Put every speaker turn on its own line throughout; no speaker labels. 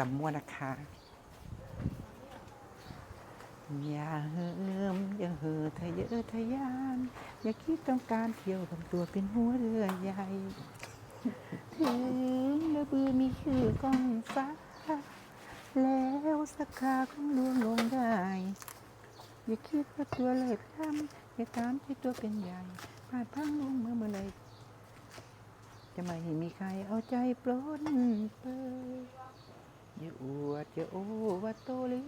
ตำมั่วนะคะอย่าเหิมอย่าเห่อทะเยอทะยาน อย่าคิดต้องการเที่ยวทำตัวเป็นหัวเรือใหญ่ ถึงเรือบือมีชื่อกองฟ้า แล้วสักคาคงล่วงลงได้ อย่าคิดว่าตัวเลิศล้ำอย่าตามที่ตัวเป็นใหญ่พลาดพังลงเมื่อเมื่อไรจะไม่มีใครเอาใจปล้นเปื้อ อย่าอวดอย่าโอ้ว่าโตหรือ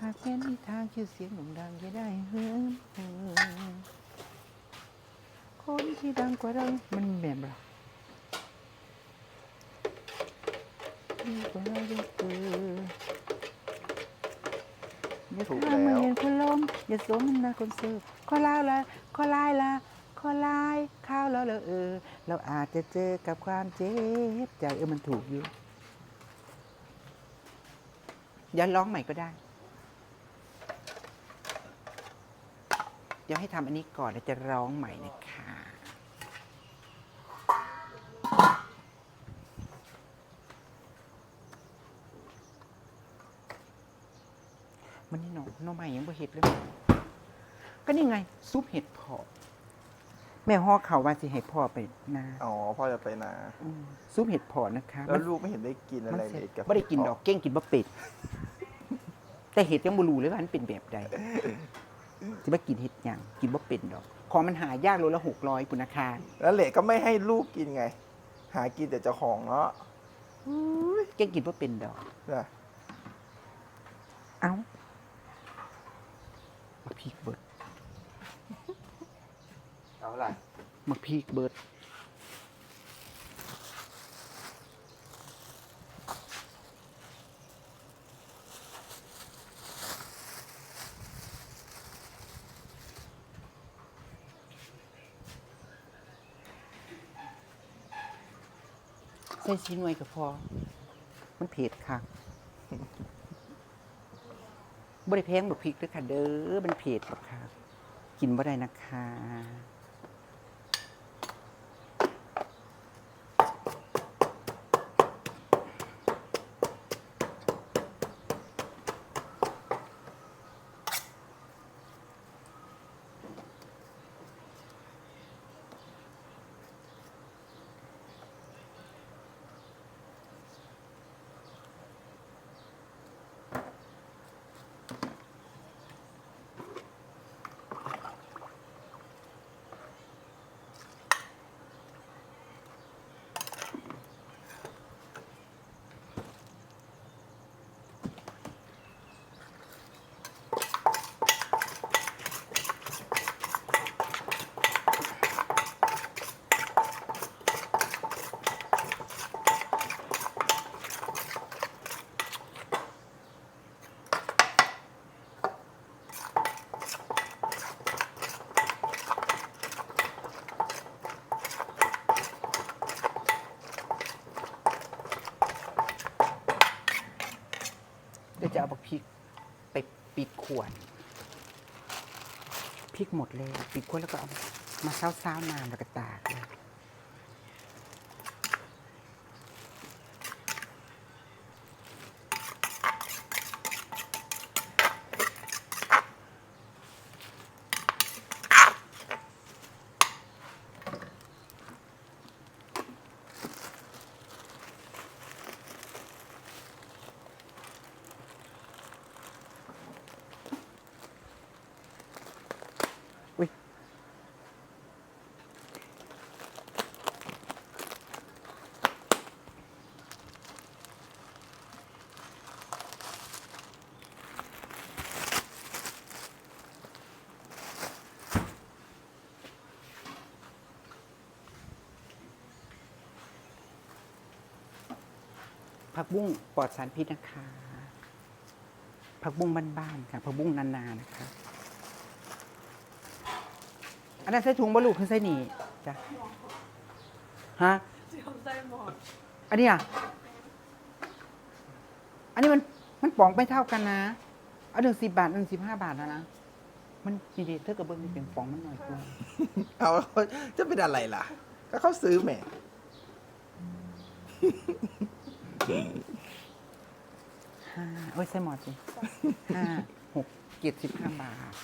หากแม้นมีทางชื่อเสียงโด่งดังจะได้เฮิมเหิมคนที่ดังกว่าเรา มันแม่นบ่ดีกว่าเราเยอะเกินอย่า
ถูก
ข้ามมา
แล้ว
เห็นคนล้มอย่าสวมมันนาคนเสิร์ฟขอลาวละขอลายละขอลายข้าวแล้วแล้วเออ เราอาจจะเจอกับความเจ็บใจเออมันถูกอยู่ อย่าร้องใหม่ก็ได้ เดี๋ยวให้ทำอันนี้ก่อนแล้วจะร้องใหม่นะคะมันนี่หนอหน้องใหม่ยังบ่เห็ดเลย ก็นี่ไง ซุปเห็ดเพาะ แม่ห่อเขาวว่าสิให้พ่อไปนา
อ๋อพ่อจะไปนา
มซุปเห็ดเพาะนะคะ
แล้ว
มัน
ลูกไม่เห็นได้กินอะไรเลยกับ
ไม่ได้กินดอกเก้งกินบะเป็ด แต่เห็ดยังบ่รู้เลยว่ามันเป็นแบบใดสิว่ากินเห็ดหยังกินบะเป็ดดอก ของมันหายากโลละหกร้อยปุณคา
แล้วเหละก็ไม่ให้ลูกกินไง หากินแต่เจ้าของเนาะ
เก้งกินบะเป็นดอก
นะ
เอ้ามาพีกเบิด
เอาล่ะ
มาพีกเบิดใส่ชิ้นไว้ก็พอ มันเผ็ดค่ะบริแพงแบบพริกด้วยค่ะ เด้อมันเผ็ดหรอกค่ะ กินบ่ได้นะคะ เดี๋ยวจะเอาบักพริกไปปิดขวดพริกหมดเลยปิดขวดแล้วก็เอามาเช้าๆน้ำแล้วก็ตากเลย ผักบุ้งปลอดสารพิษนะคะ ผักบุ้งบ้านๆค่ะ ผักบุ้งนานานะคะ อันนั้นใส่ถุงบลูกคือใส่หนีจ้ะฮะอันนี้อะ อันนี้มันมันป่องไม่เท่ากันนะอันหนึ่งสิบบาทอันหนึ่งสิบห้าบาทนะนะ มันดีดีเท่ากับเบิ้งนี่เป็นป่องมันหน่อยกว่า
เอาจะเป็นอะไรล่ะ ก็เขาซื้อแหม่
ห้าโอ้ยใส่หมอดสิห้าหกเจ็ดสิบห้าบาท